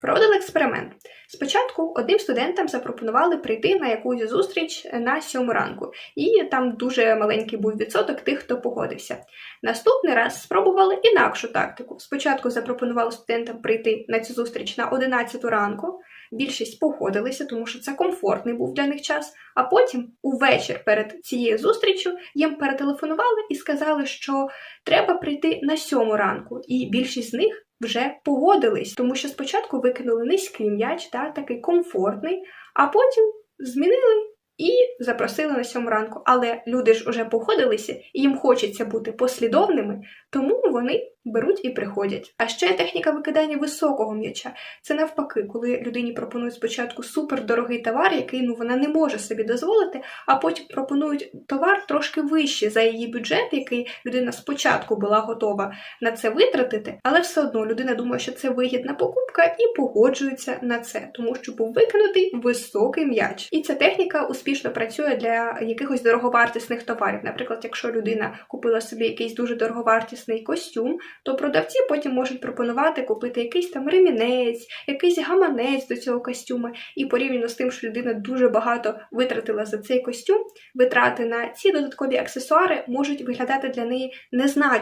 Проводили експеримент. Спочатку одним студентам запропонували прийти на якусь зустріч на сьому ранку, і там дуже маленький був відсоток тих, хто погодився. Наступний раз спробували інакшу тактику. Спочатку запропонували студентам прийти на цю зустріч на 11 ранку. Більшість погодилися, тому що це комфортний був для них час. А потім, увечір перед цією зустрічю, їм перетелефонували і сказали, що треба прийти на сьому ранку. І більшість з них вже погодились, тому що спочатку викинули низький м'яч, та, такий комфортний, а потім змінили і запросили на сьому ранку. Але люди ж уже погодилися, і їм хочеться бути послідовними, тому вони беруть і приходять. А ще техніка викидання високого м'яча. Це навпаки, коли людині пропонують спочатку супердорогий товар, який ну вона не може собі дозволити, а потім пропонують товар трошки вищий за її бюджет, який людина спочатку була готова на це витратити, але все одно людина думає, що це вигідна покупка і погоджується на це, тому що був викинутий високий м'яч. І ця техніка успішно працює для якихось дороговартісних товарів. Наприклад, якщо людина купила собі якийсь дуже дороговартісний костюм, то продавці потім можуть пропонувати купити якийсь там ремінець, якийсь гаманець до цього костюма. І порівняно з тим, що людина дуже багато витратила за цей костюм, витрати на ці додаткові аксесуари можуть виглядати для неї незначимо.